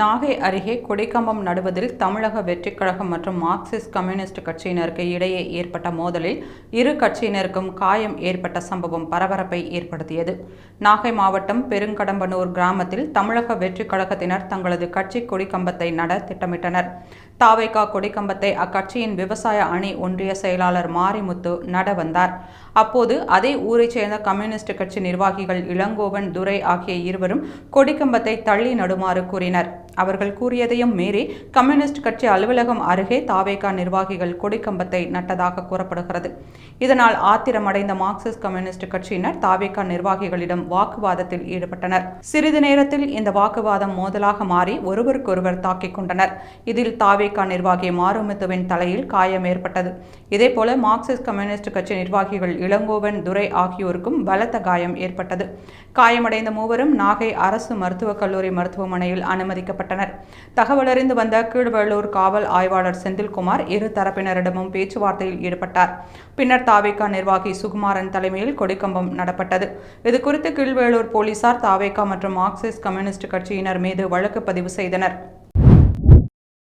நாகை அருகே கொடிக்கம்பம் நடுவதில் தமிழக வெற்றிக் கழகம் மற்றும் மார்க்சிஸ்ட் கம்யூனிஸ்ட் கட்சியினருக்கு இடையே ஏற்பட்ட மோதலில் இரு கட்சியினருக்கும் காயம் ஏற்பட்ட சம்பவம் பரபரப்பை ஏற்படுத்தியது. நாகை மாவட்டம் பெருங்கடம்பனூர் கிராமத்தில் தமிழக வெற்றிக் கழகத்தினர் தங்களது கட்சி கொடிக்கம்பத்தை நட திட்டமிட்டனர். தாவைக்கா கொடிக்கம்பத்தை அக்கட்சியின் விவசாய அணி ஒன்றிய செயலாளர் மாரிமுத்து நட வந்தார். அப்போது அதே ஊரைச் சேர்ந்த கம்யூனிஸ்ட் கட்சி நிர்வாகிகள் இளங்கோவன் துரை ஆகிய இருவரும் கொடிக்கம்பத்தை தள்ளி நடுமாறு கூறினர். அவர்கள் கூறியதையும் மீறி கம்யூனிஸ்ட் கட்சி அலுவலகம் அருகே தாவேகா நிர்வாகிகள் கொடிக்கம்பத்தை நட்டதாக கூறப்படுகிறது. இதனால் ஆத்திரமடைந்த மார்க்சிஸ்ட் கம்யூனிஸ்ட் கட்சியினர் தாவேகா நிர்வாகிகளிடம் வாக்குவாதத்தில் ஈடுபட்டனர். சிறிது நேரத்தில் இந்த வாக்குவாதம் மோதலாக மாறி ஒருவருக்கொருவர் தாக்கிக் கொண்டனர். இதில் தாவேகா நிர்வாகி மாறுமுத்துவின் தலையில் காயம் ஏற்பட்டது. இதேபோல மார்க்சிஸ்ட் கம்யூனிஸ்ட் கட்சி நிர்வாகிகள் இளங்கோவன் துரை ஆகியோருக்கும் பலத்த காயம் ஏற்பட்டது. காயமடைந்த மூவரும் நாகை அரசு மருத்துவக் கல்லூரி மருத்துவமனையில் அனுமதிக்கப்பட்டனர். தகவலறிந்து வந்த கீழ்வேளூர் காவல் ஆய்வாளர் செந்தில்குமார் இரு தரப்பினரிடமும் பேச்சுவார்த்தையில் ஈடுபட்டார். பின்னர் தாவேகா நிர்வாகி சுகுமாரன் தலைமையில் கொடிக்கம்பம் நடப்பட்டது. இதுகுறித்து கீழ்வேளூர் போலீசார் தாவேகா மற்றும் மார்க்சிஸ்ட் கம்யூனிஸ்ட் கட்சியினர் மீது வழக்கு பதிவு செய்தனர்.